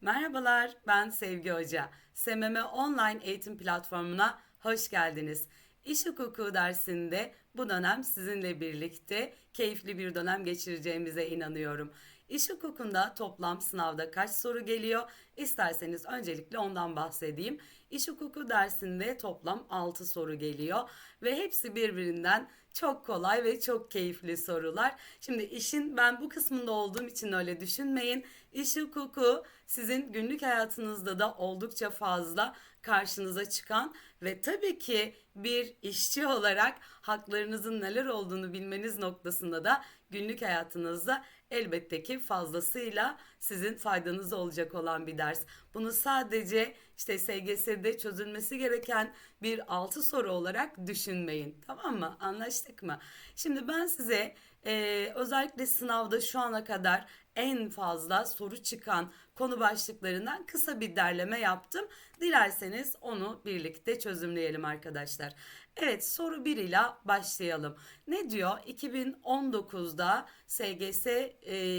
Merhabalar, ben Sevgi Hoca. SMM Online Eğitim Platformu'na hoş geldiniz. İş hukuku dersinde bu dönem sizinle birlikte keyifli bir dönem geçireceğimize inanıyorum. İş hukukunda toplam sınavda kaç soru geliyor? İsterseniz öncelikle ondan bahsedeyim. İş hukuku dersinde toplam 6 soru geliyor ve hepsi birbirinden çok kolay ve çok keyifli sorular. Şimdi işin ben bu kısmında olduğum için öyle düşünmeyin. İş hukuku sizin günlük hayatınızda da oldukça fazla karşınıza çıkan ve tabii ki bir işçi olarak haklarınızın neler olduğunu bilmeniz noktasında da günlük hayatınızda elbette ki fazlasıyla sizin faydanız olacak olan bir ders. Bunu sadece işte SGS'de çözülmesi gereken bir altı soru olarak düşünmeyin. Tamam mı? Anlaştık mı? Şimdi ben size e, özellikle sınavda şu ana kadar en fazla soru çıkan konu başlıklarından kısa bir derleme yaptım. Dilerseniz onu birlikte çözümleyelim arkadaşlar. Evet soru 1 ile başlayalım. Ne diyor? 2019'da SGS e,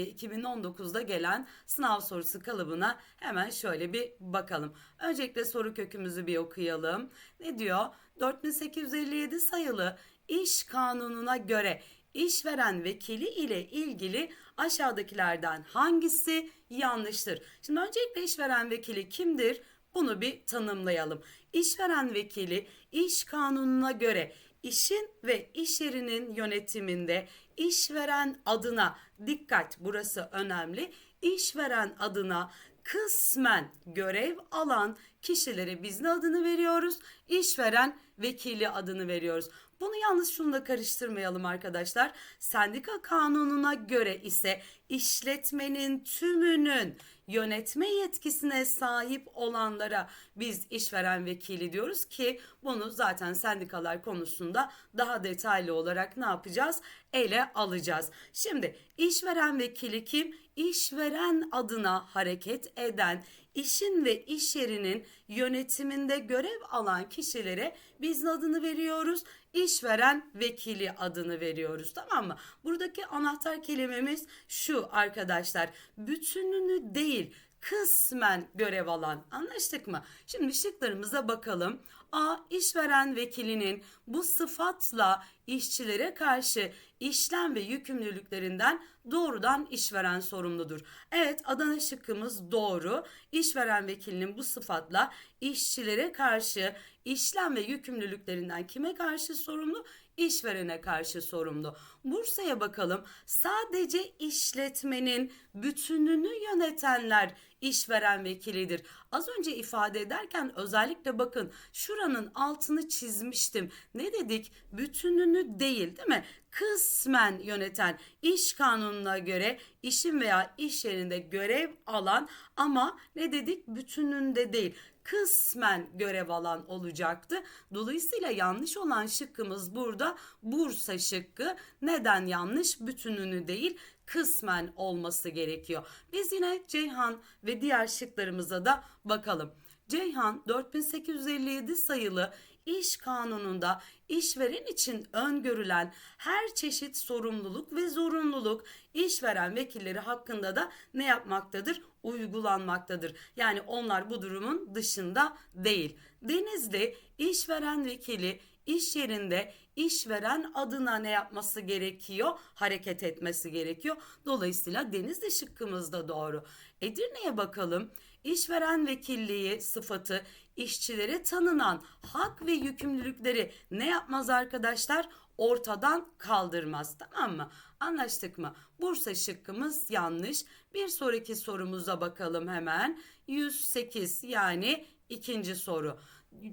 2019'da gelen sınav sorusu kalıbına hemen şöyle bir bakalım. Öncelikle soru kökümüzü bir okuyalım. Ne diyor? 4857 sayılı iş kanununa göre işveren vekili ile ilgili aşağıdakilerden hangisi yanlıştır? Şimdi öncelikle işveren vekili kimdir? Bunu bir tanımlayalım. İşveren vekili iş kanununa göre işin ve iş yerinin yönetiminde işveren adına dikkat burası önemli. İşveren adına kısmen görev alan kişilere biz ne adını veriyoruz? İşveren vekili adını veriyoruz. Bunu yalnız şunu da karıştırmayalım arkadaşlar. Sendika kanununa göre ise işletmenin tümünün yönetme yetkisine sahip olanlara biz işveren vekili diyoruz ki bunu zaten sendikalar konusunda daha detaylı olarak ne yapacağız? Ele alacağız. Şimdi işveren vekili kim? İşveren adına hareket eden işin ve iş yerinin yönetiminde görev alan kişilere biz adını veriyoruz? İşveren vekili adını veriyoruz tamam mı? Buradaki anahtar kelimemiz şu arkadaşlar. Bütününü değil kısmen görev alan anlaştık mı? Şimdi şıklarımıza bakalım. A. işveren vekilinin bu sıfatla işçilere karşı işlem ve yükümlülüklerinden doğrudan işveren sorumludur. Evet Adana şıkkımız doğru. İşveren vekilinin bu sıfatla işçilere karşı işlem ve yükümlülüklerinden kime karşı sorumlu? işverene karşı sorumlu. Bursa'ya bakalım. Sadece işletmenin bütününü yönetenler işveren vekilidir. Az önce ifade ederken özellikle bakın şuranın altını çizmiştim. Ne dedik? Bütününü değil değil mi? Kısmen yöneten iş kanununa göre işin veya iş yerinde görev alan ama ne dedik? Bütününde değil kısmen görev alan olacaktı. Dolayısıyla yanlış olan şıkkımız burada Bursa şıkkı. Neden yanlış? Bütününü değil kısmen olması gerekiyor. Biz yine Ceyhan ve diğer şıklarımıza da bakalım. Ceyhan 4857 sayılı iş kanununda işveren için öngörülen her çeşit sorumluluk ve zorunluluk işveren vekilleri hakkında da ne yapmaktadır? Uygulanmaktadır. Yani onlar bu durumun dışında değil. Denizli işveren vekili iş yerinde işveren adına ne yapması gerekiyor? Hareket etmesi gerekiyor. Dolayısıyla Denizli şıkkımız da doğru. Edirne'ye bakalım. İşveren vekilliği sıfatı işçilere tanınan hak ve yükümlülükleri ne yapmaz arkadaşlar? Ortadan kaldırmaz tamam mı? Anlaştık mı? Bursa şıkkımız yanlış. Bir sonraki sorumuza bakalım hemen. 108 yani ikinci soru.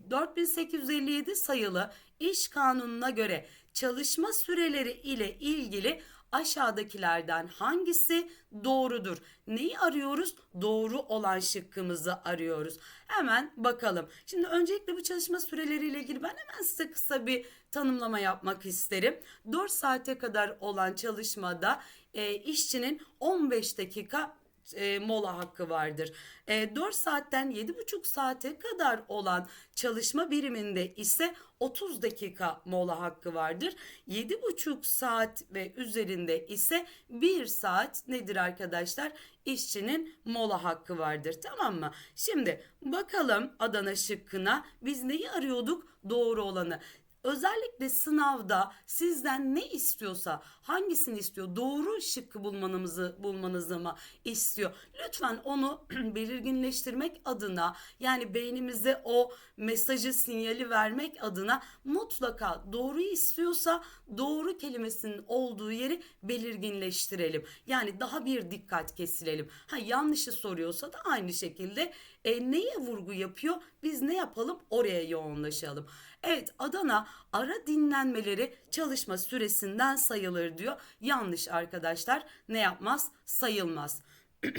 4857 sayılı iş kanununa göre çalışma süreleri ile ilgili aşağıdakilerden hangisi doğrudur? Neyi arıyoruz? Doğru olan şıkkımızı arıyoruz. Hemen bakalım. Şimdi öncelikle bu çalışma süreleriyle ilgili ben hemen size kısa bir tanımlama yapmak isterim. 4 saate kadar olan çalışmada e, işçinin 15 dakika e, mola hakkı vardır. E, 4 saatten 7,5 saate kadar olan çalışma biriminde ise 30 dakika mola hakkı vardır. 7,5 saat ve üzerinde ise 1 saat nedir arkadaşlar? İşçinin mola hakkı vardır. Tamam mı? Şimdi bakalım Adana şıkkına biz neyi arıyorduk? Doğru olanı. Özellikle sınavda sizden ne istiyorsa hangisini istiyor? Doğru şıkkı bulmanızı bulmanızı mı istiyor. Lütfen onu belirginleştirmek adına yani beynimize o mesajı sinyali vermek adına mutlaka doğruyu istiyorsa doğru kelimesinin olduğu yeri belirginleştirelim. Yani daha bir dikkat kesilelim. Ha yanlışı soruyorsa da aynı şekilde e, neye vurgu yapıyor biz ne yapalım oraya yoğunlaşalım Evet Adana ara dinlenmeleri çalışma süresinden sayılır diyor. Yanlış arkadaşlar. Ne yapmaz? Sayılmaz.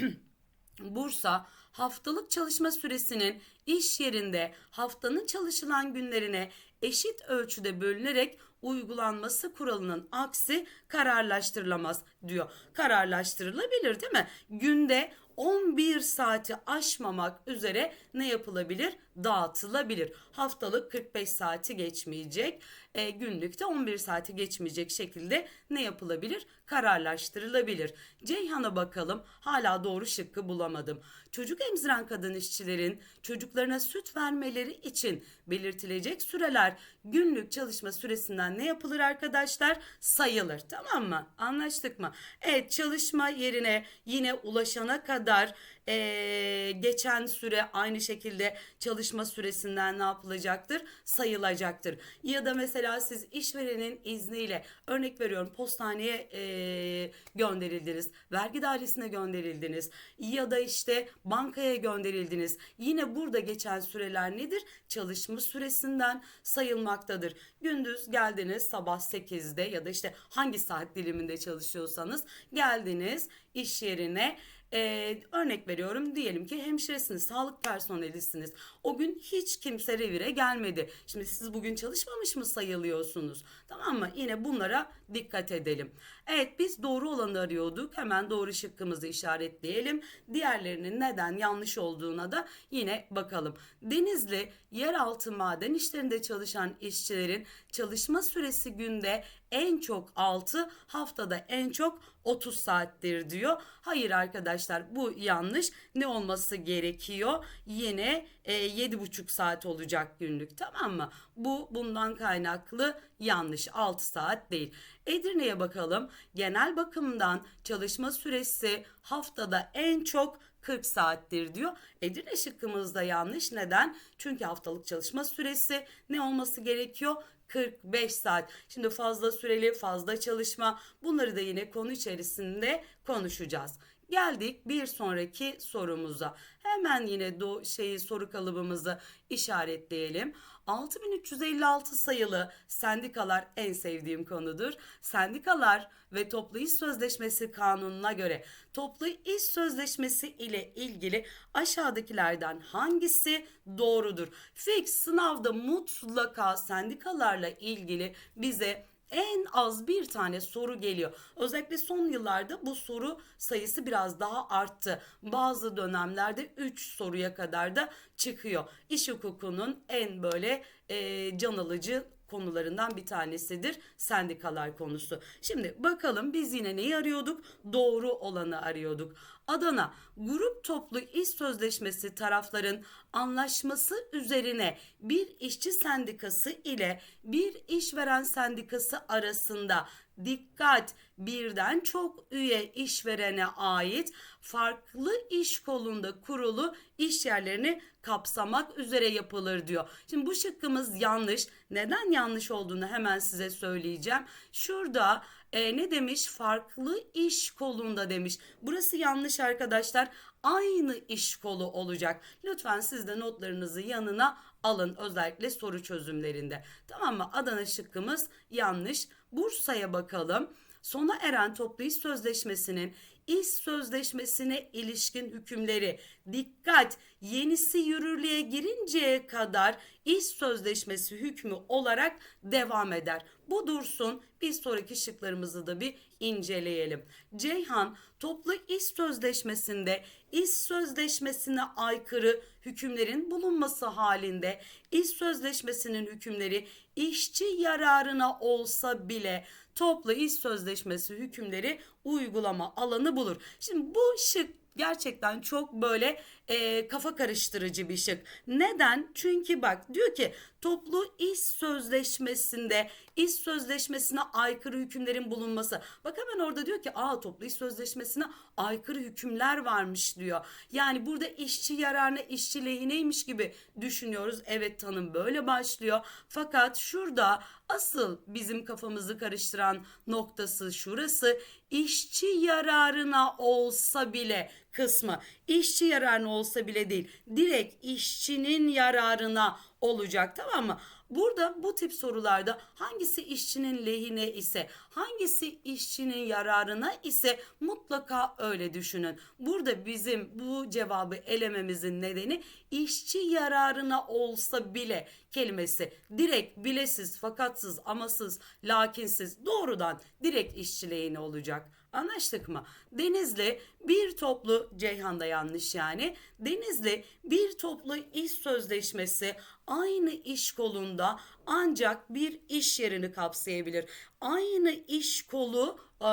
Bursa haftalık çalışma süresinin iş yerinde haftanın çalışılan günlerine eşit ölçüde bölünerek uygulanması kuralının aksi kararlaştırılamaz diyor. Kararlaştırılabilir değil mi? Günde 11 saati aşmamak üzere ne yapılabilir? Dağıtılabilir. Haftalık 45 saati geçmeyecek. E, günlükte 11 saati geçmeyecek şekilde ne yapılabilir? Kararlaştırılabilir. Ceyhan'a bakalım. Hala doğru şıkkı bulamadım. Çocuk emziren kadın işçilerin çocuklarına süt vermeleri için belirtilecek süreler günlük çalışma süresinden ne yapılır arkadaşlar? Sayılır. Tamam mı? Anlaştık mı? Evet çalışma yerine yine ulaşana kadar ee, geçen süre aynı şekilde çalışma süresinden ne yapılacaktır? Sayılacaktır. Ya da mesela siz işverenin izniyle örnek veriyorum postaneye ee, gönderildiniz, vergi dairesine gönderildiniz ya da işte bankaya gönderildiniz. Yine burada geçen süreler nedir? Çalışma süresinden sayılmaktadır. Gündüz geldiniz sabah 8'de ya da işte hangi saat diliminde çalışıyorsanız geldiniz iş yerine ee, örnek veriyorum diyelim ki hemşiresiniz, sağlık personelisiniz. O gün hiç kimse revire gelmedi. Şimdi siz bugün çalışmamış mı sayılıyorsunuz? Tamam mı? Yine bunlara dikkat edelim. Evet biz doğru olanı arıyorduk. Hemen doğru şıkkımızı işaretleyelim. Diğerlerinin neden yanlış olduğuna da yine bakalım. Denizli yeraltı maden işlerinde çalışan işçilerin çalışma süresi günde en çok 6 haftada en çok 30 saattir diyor. Hayır arkadaşlar bu yanlış. Ne olması gerekiyor? Yine e, 7,5 saat olacak günlük tamam mı? Bu bundan kaynaklı yanlış 6 saat değil. Edirne'ye bakalım. Genel bakımdan çalışma süresi haftada en çok 40 saattir diyor. Edirne şıkkımız da yanlış. Neden? Çünkü haftalık çalışma süresi ne olması gerekiyor? 45 saat. Şimdi fazla süreli, fazla çalışma bunları da yine konu içerisinde konuşacağız. Geldik bir sonraki sorumuza. Hemen yine do şeyi soru kalıbımızı işaretleyelim. 6356 sayılı sendikalar en sevdiğim konudur. Sendikalar ve toplu iş sözleşmesi kanununa göre toplu iş sözleşmesi ile ilgili aşağıdakilerden hangisi doğrudur? Fix sınavda mutlaka sendikalarla ilgili bize en az bir tane soru geliyor. Özellikle son yıllarda bu soru sayısı biraz daha arttı. Bazı dönemlerde 3 soruya kadar da çıkıyor. İş hukukunun en böyle e, can alıcı konularından bir tanesidir sendikalar konusu. Şimdi bakalım biz yine neyi arıyorduk? Doğru olanı arıyorduk. Adana grup toplu iş sözleşmesi tarafların anlaşması üzerine bir işçi sendikası ile bir işveren sendikası arasında dikkat birden çok üye işverene ait farklı iş kolunda kurulu iş yerlerini kapsamak üzere yapılır diyor. Şimdi bu şıkkımız yanlış. Neden yanlış olduğunu hemen size söyleyeceğim. Şurada e, ne demiş? Farklı iş kolunda demiş. Burası yanlış arkadaşlar. Aynı iş kolu olacak. Lütfen siz de notlarınızı yanına alın özellikle soru çözümlerinde. Tamam mı? Adana şıkkımız yanlış. Bursa'ya bakalım. Sona eren toplu iş sözleşmesinin iş sözleşmesine ilişkin hükümleri dikkat yenisi yürürlüğe girinceye kadar iş sözleşmesi hükmü olarak devam eder. Bu dursun bir sonraki şıklarımızı da bir inceleyelim. Ceyhan toplu iş sözleşmesinde iş sözleşmesine aykırı hükümlerin bulunması halinde iş sözleşmesinin hükümleri işçi yararına olsa bile toplu iş sözleşmesi hükümleri uygulama alanı bulur. Şimdi bu şık gerçekten çok böyle e, kafa karıştırıcı bir şık. Neden? Çünkü bak diyor ki toplu iş sözleşmesinde iş sözleşmesine aykırı hükümlerin bulunması. Bak hemen orada diyor ki aa toplu iş sözleşmesine aykırı hükümler varmış diyor. Yani burada işçi yararına işçi lehineymiş gibi düşünüyoruz. Evet tanım böyle başlıyor. Fakat şurada asıl bizim kafamızı karıştıran noktası şurası. İşçi yararına olsa bile kısmı işçi yararına olsa bile değil direkt işçinin yararına olacak tamam mı? Burada bu tip sorularda hangisi işçinin lehine ise hangisi işçinin yararına ise mutlaka öyle düşünün. Burada bizim bu cevabı elememizin nedeni işçi yararına olsa bile kelimesi direkt bilesiz fakatsız amasız lakinsiz doğrudan direkt işçi lehine olacak. Anlaştık mı? Denizli bir toplu Ceyhan'da yanlış yani. Denizli bir toplu iş sözleşmesi aynı iş kolunda ancak bir iş yerini kapsayabilir. Aynı iş kolu e,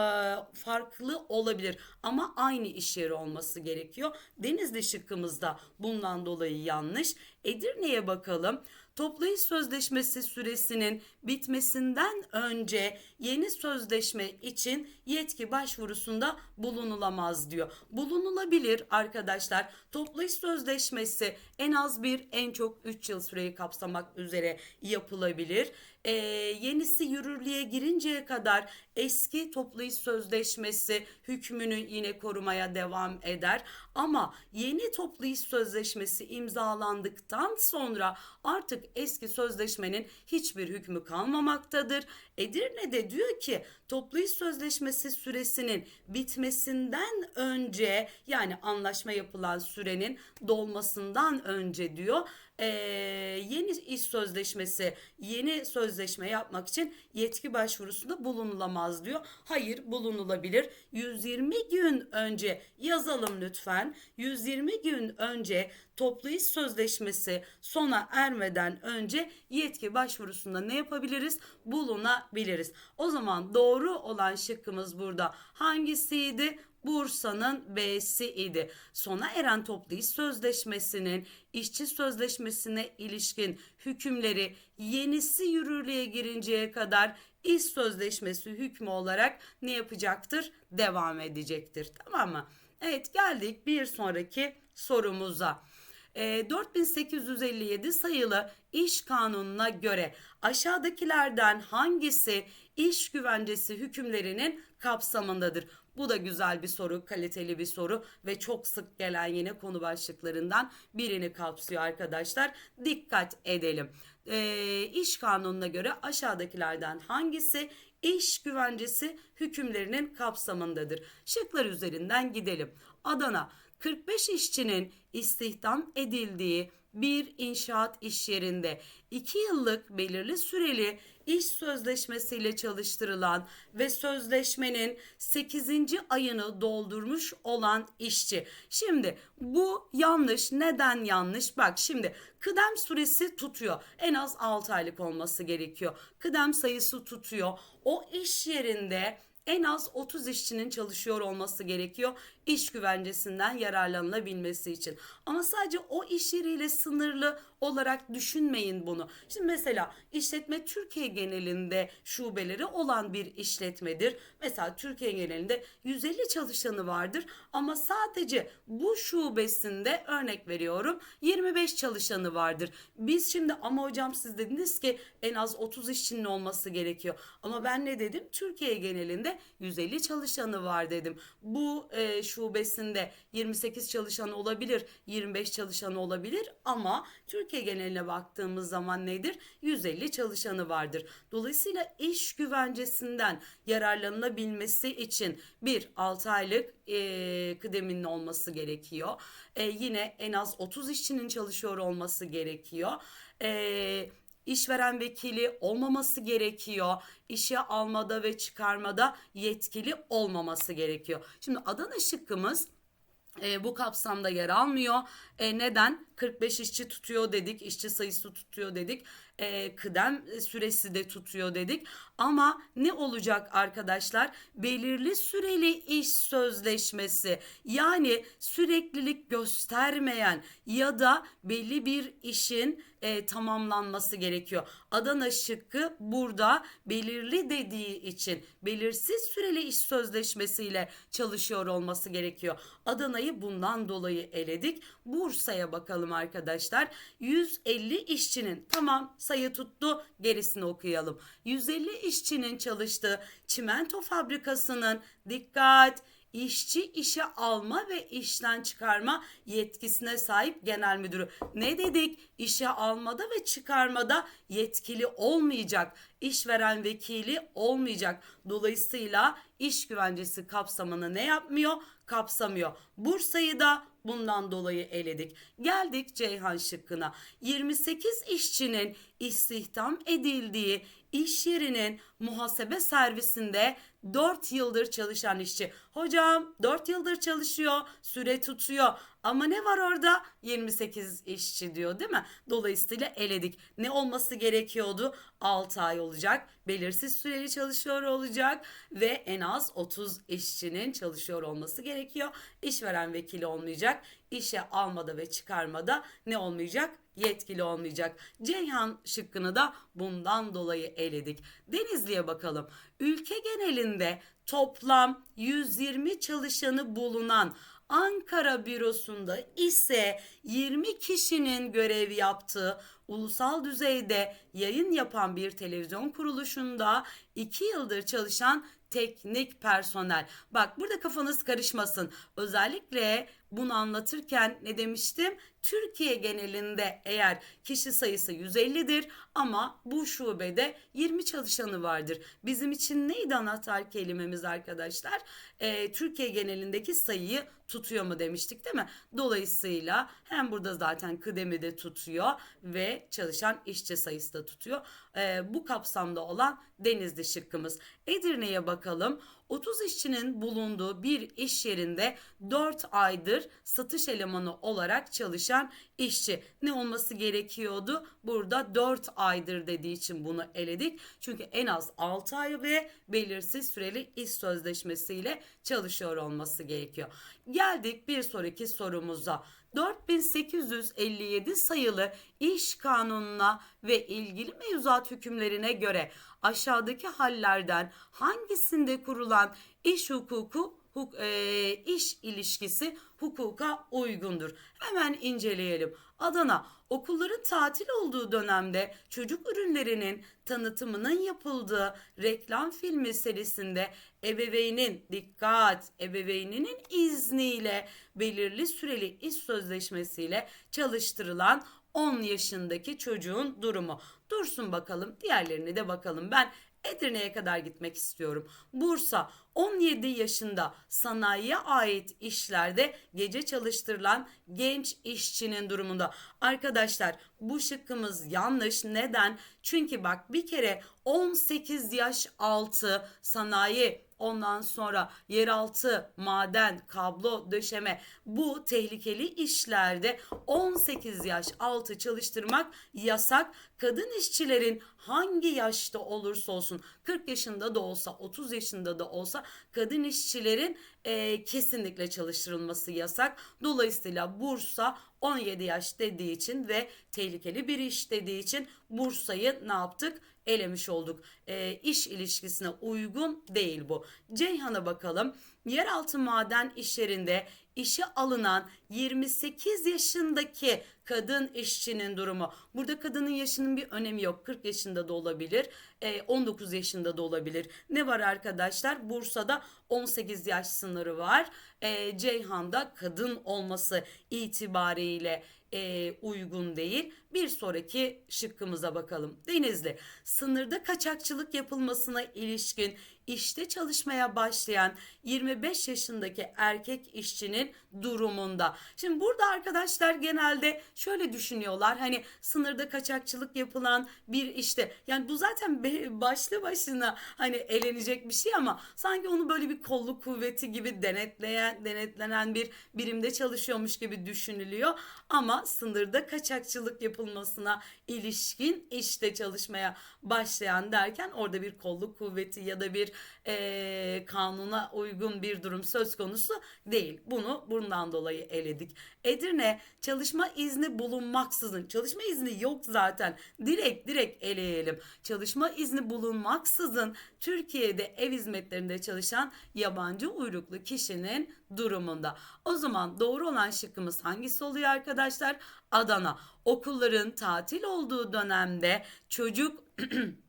farklı olabilir ama aynı iş yeri olması gerekiyor. Denizli şıkkımızda bundan dolayı yanlış. Edirne'ye bakalım. Toplu iş sözleşmesi süresinin bitmesinden önce yeni sözleşme için yetki başvurusunda bulunulamaz diyor. Bulunulabilir arkadaşlar. Toplu iş sözleşmesi en az bir en çok 3 yıl süreyi kapsamak üzere yapılabilir. Ee, yenisi yürürlüğe girinceye kadar eski iş sözleşmesi hükmünü yine korumaya devam eder. Ama yeni iş sözleşmesi imzalandıktan sonra artık eski sözleşmenin hiçbir hükmü kalmamaktadır. Edirne'de diyor ki toplu iş sözleşmesi süresinin bitmesinden önce yani anlaşma yapılan sürenin dolmasından önce diyor e, yeni iş sözleşmesi, yeni sözleşme yapmak için yetki başvurusunda bulunulamaz diyor. Hayır bulunulabilir. 120 gün önce yazalım lütfen. 120 gün önce toplu iş sözleşmesi sona ermeden önce yetki başvurusunda ne yapabiliriz? Bulunabiliriz. O zaman doğru olan şıkkımız burada hangisiydi? Bursa'nın B'si idi. Sona eren toplu iş sözleşmesinin işçi sözleşmesine ilişkin hükümleri yenisi yürürlüğe girinceye kadar iş sözleşmesi hükmü olarak ne yapacaktır? Devam edecektir. Tamam mı? Evet geldik bir sonraki sorumuza. 4857 sayılı iş kanununa göre aşağıdakilerden hangisi iş güvencesi hükümlerinin kapsamındadır? Bu da güzel bir soru, kaliteli bir soru ve çok sık gelen yine konu başlıklarından birini kapsıyor arkadaşlar. Dikkat edelim. E, iş kanununa göre aşağıdakilerden hangisi iş güvencesi hükümlerinin kapsamındadır? Şıklar üzerinden gidelim. Adana 45 işçinin istihdam edildiği bir inşaat iş yerinde 2 yıllık belirli süreli iş sözleşmesiyle çalıştırılan ve sözleşmenin 8. ayını doldurmuş olan işçi. Şimdi bu yanlış. Neden yanlış? Bak şimdi kıdem süresi tutuyor. En az 6 aylık olması gerekiyor. Kıdem sayısı tutuyor. O iş yerinde en az 30 işçinin çalışıyor olması gerekiyor iş güvencesinden yararlanılabilmesi için. Ama sadece o iş yeriyle sınırlı olarak düşünmeyin bunu. Şimdi mesela işletme Türkiye genelinde şubeleri olan bir işletmedir. Mesela Türkiye genelinde 150 çalışanı vardır ama sadece bu şubesinde örnek veriyorum 25 çalışanı vardır. Biz şimdi ama hocam siz dediniz ki en az 30 işçinin olması gerekiyor. Ama ben ne dedim? Türkiye genelinde 150 çalışanı var dedim. Bu e, şubesinde 28 çalışan olabilir, 25 çalışan olabilir ama Türkiye geneline baktığımız zaman nedir? 150 çalışanı vardır. Dolayısıyla iş güvencesinden yararlanılabilmesi için bir 6 aylık e, kıdeminin olması gerekiyor. E, yine en az 30 işçinin çalışıyor olması gerekiyor. E, işveren vekili olmaması gerekiyor. İşe almada ve çıkarmada yetkili olmaması gerekiyor. Şimdi Adana şıkkımız e, bu kapsamda yer almıyor. E, neden? 45 işçi tutuyor dedik, işçi sayısı tutuyor dedik, e, kıdem süresi de tutuyor dedik. Ama ne olacak arkadaşlar? Belirli süreli iş sözleşmesi yani süreklilik göstermeyen ya da belli bir işin e, tamamlanması gerekiyor. Adana şıkkı burada belirli dediği için belirsiz süreli iş sözleşmesiyle çalışıyor olması gerekiyor. Adana'yı bundan dolayı eledik. Bursa'ya bakalım arkadaşlar. 150 işçinin tamam sayı tuttu gerisini okuyalım. 150 işçinin çalıştığı çimento fabrikasının dikkat işçi işe alma ve işten çıkarma yetkisine sahip genel müdürü. Ne dedik? İşe almada ve çıkarmada yetkili olmayacak. İşveren vekili olmayacak. Dolayısıyla iş güvencesi kapsamını ne yapmıyor? Kapsamıyor. Bursa'yı da bundan dolayı eledik. Geldik Ceyhan şıkkına. 28 işçinin istihdam edildiği iş yerinin muhasebe servisinde 4 yıldır çalışan işçi. Hocam 4 yıldır çalışıyor, süre tutuyor. Ama ne var orada? 28 işçi diyor değil mi? Dolayısıyla eledik. Ne olması gerekiyordu? 6 ay olacak. Belirsiz süreli çalışıyor olacak ve en az 30 işçinin çalışıyor olması gerekiyor. İşveren vekili olmayacak. İşe almada ve çıkarmada ne olmayacak? yetkili olmayacak. Ceyhan şıkkını da bundan dolayı eledik. Denizli'ye bakalım. Ülke genelinde toplam 120 çalışanı bulunan Ankara bürosunda ise 20 kişinin görev yaptığı ulusal düzeyde yayın yapan bir televizyon kuruluşunda 2 yıldır çalışan teknik personel. Bak burada kafanız karışmasın. Özellikle bunu anlatırken ne demiştim? Türkiye genelinde eğer kişi sayısı 150'dir ama bu şubede 20 çalışanı vardır. Bizim için neydi anahtar kelimemiz arkadaşlar? Ee, Türkiye genelindeki sayıyı tutuyor mu demiştik değil mi? Dolayısıyla hem burada zaten kıdemi de tutuyor ve çalışan işçi sayısı da tutuyor. Ee, bu kapsamda olan Denizli şıkkımız. Edirne'ye bakalım. 30 işçinin bulunduğu bir iş yerinde 4 aydır satış elemanı olarak çalışan işçi. Ne olması gerekiyordu? Burada 4 aydır dediği için bunu eledik. Çünkü en az 6 ay ve belirsiz süreli iş sözleşmesiyle çalışıyor olması gerekiyor. Geldik bir sonraki sorumuza. 4857 sayılı iş kanununa ve ilgili mevzuat hükümlerine göre aşağıdaki hallerden hangisinde kurulan iş hukuku huk, e, iş ilişkisi hukuka uygundur. Hemen inceleyelim. Adana okulların tatil olduğu dönemde çocuk ürünlerinin tanıtımının yapıldığı reklam filmi serisinde ebeveynin dikkat ebeveyninin izniyle belirli süreli iş sözleşmesiyle çalıştırılan 10 yaşındaki çocuğun durumu. Dursun bakalım diğerlerine de bakalım. Ben Edirne'ye kadar gitmek istiyorum. Bursa 17 yaşında sanayiye ait işlerde gece çalıştırılan genç işçinin durumunda. Arkadaşlar bu şıkkımız yanlış. Neden? Çünkü bak bir kere 18 yaş altı sanayi Ondan sonra yeraltı, maden, kablo, döşeme bu tehlikeli işlerde 18 yaş altı çalıştırmak yasak. Kadın işçilerin hangi yaşta olursa olsun 40 yaşında da olsa 30 yaşında da olsa kadın işçilerin e, kesinlikle çalıştırılması yasak. Dolayısıyla Bursa 17 yaş dediği için ve tehlikeli bir iş dediği için Bursa'yı ne yaptık? Elemiş olduk. E, iş ilişkisine uygun değil bu. Ceyhan'a bakalım. Yeraltı maden işlerinde işe alınan 28 yaşındaki kadın işçinin durumu. Burada kadının yaşının bir önemi yok. 40 yaşında da olabilir, 19 e, yaşında da olabilir. Ne var arkadaşlar? Bursa'da 18 yaş sınırı var. E, Ceyhan'da kadın olması itibariyle e, uygun değil. Bir sonraki şıkkımıza bakalım. Denizli, sınırda kaçakçılık yapılmasına ilişkin işte çalışmaya başlayan 25 yaşındaki erkek işçinin durumunda. Şimdi burada arkadaşlar genelde şöyle düşünüyorlar. Hani sınırda kaçakçılık yapılan bir işte yani bu zaten başlı başına hani elenecek bir şey ama sanki onu böyle bir kolluk kuvveti gibi denetleyen denetlenen bir birimde çalışıyormuş gibi düşünülüyor ama sınırda kaçakçılık yapılmasına ilişkin işte çalışmaya başlayan derken orada bir kolluk kuvveti ya da bir eee, kanuna uygun bir durum söz konusu değil. Bunu bundan dolayı eledik. Edirne çalışma izni bulunmaksızın çalışma izni yok zaten direkt direkt eleyelim. Çalışma izni bulunmaksızın Türkiye'de ev hizmetlerinde çalışan yabancı uyruklu kişinin durumunda. O zaman doğru olan şıkkımız hangisi oluyor arkadaşlar? Adana. Okulların tatil olduğu dönemde çocuk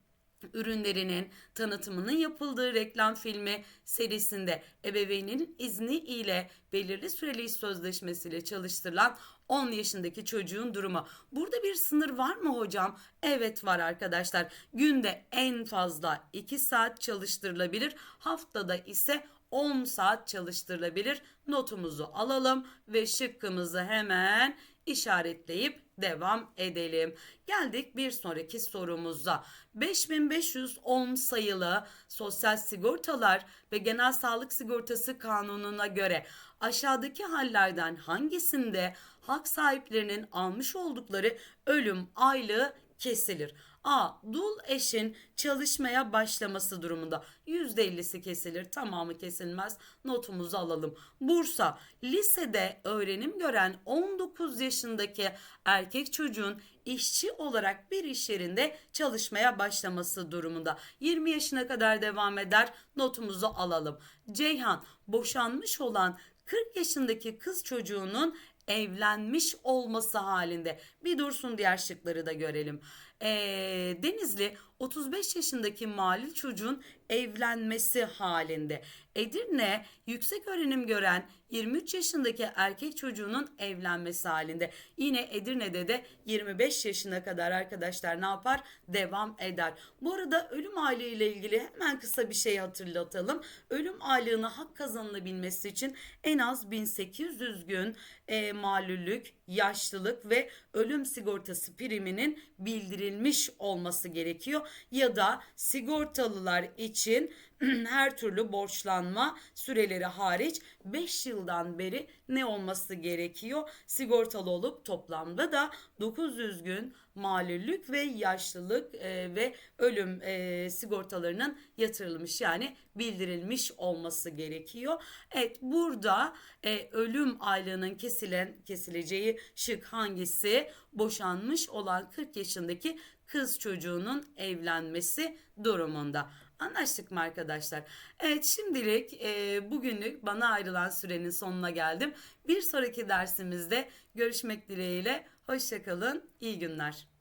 ürünlerinin tanıtımının yapıldığı reklam filmi serisinde ebeveynin izni ile belirli süreli iş sözleşmesiyle çalıştırılan 10 yaşındaki çocuğun durumu. Burada bir sınır var mı hocam? Evet var arkadaşlar. Günde en fazla 2 saat çalıştırılabilir. Haftada ise 10 saat çalıştırılabilir. Notumuzu alalım ve şıkkımızı hemen işaretleyip devam edelim. Geldik bir sonraki sorumuza. 5510 sayılı Sosyal Sigortalar ve Genel Sağlık Sigortası Kanunu'na göre aşağıdaki hallerden hangisinde hak sahiplerinin almış oldukları ölüm aylığı kesilir? A. Dul eşin çalışmaya başlaması durumunda %50'si kesilir, tamamı kesilmez. Notumuzu alalım. Bursa, lisede öğrenim gören 19 yaşındaki erkek çocuğun işçi olarak bir iş yerinde çalışmaya başlaması durumunda. 20 yaşına kadar devam eder. Notumuzu alalım. Ceyhan, boşanmış olan 40 yaşındaki kız çocuğunun evlenmiş olması halinde. Bir dursun diğer şıkları da görelim. Ee, Denizli 35 yaşındaki malil çocuğun evlenmesi halinde. Edirne yüksek öğrenim gören 23 yaşındaki erkek çocuğunun evlenmesi halinde. Yine Edirne'de de 25 yaşına kadar arkadaşlar ne yapar? Devam eder. Bu arada ölüm aylığı ile ilgili hemen kısa bir şey hatırlatalım. Ölüm aylığına hak kazanılabilmesi için en az 1800 gün e, malüllük, yaşlılık ve ölüm sigortası priminin bildirilmiş olması gerekiyor. Ya da sigortalılar için her türlü borçlanma süreleri hariç 5 yıldan beri ne olması gerekiyor? Sigortalı olup toplamda da 900 gün malüllük ve yaşlılık e, ve ölüm e, sigortalarının yatırılmış yani bildirilmiş olması gerekiyor. Evet burada e, ölüm aylığının kesilen kesileceği şık hangisi? Boşanmış olan 40 yaşındaki kız çocuğunun evlenmesi durumunda. Anlaştık mı arkadaşlar? Evet şimdilik e, bugünlük bana ayrılan sürenin sonuna geldim. Bir sonraki dersimizde görüşmek dileğiyle. Hoşçakalın, iyi günler.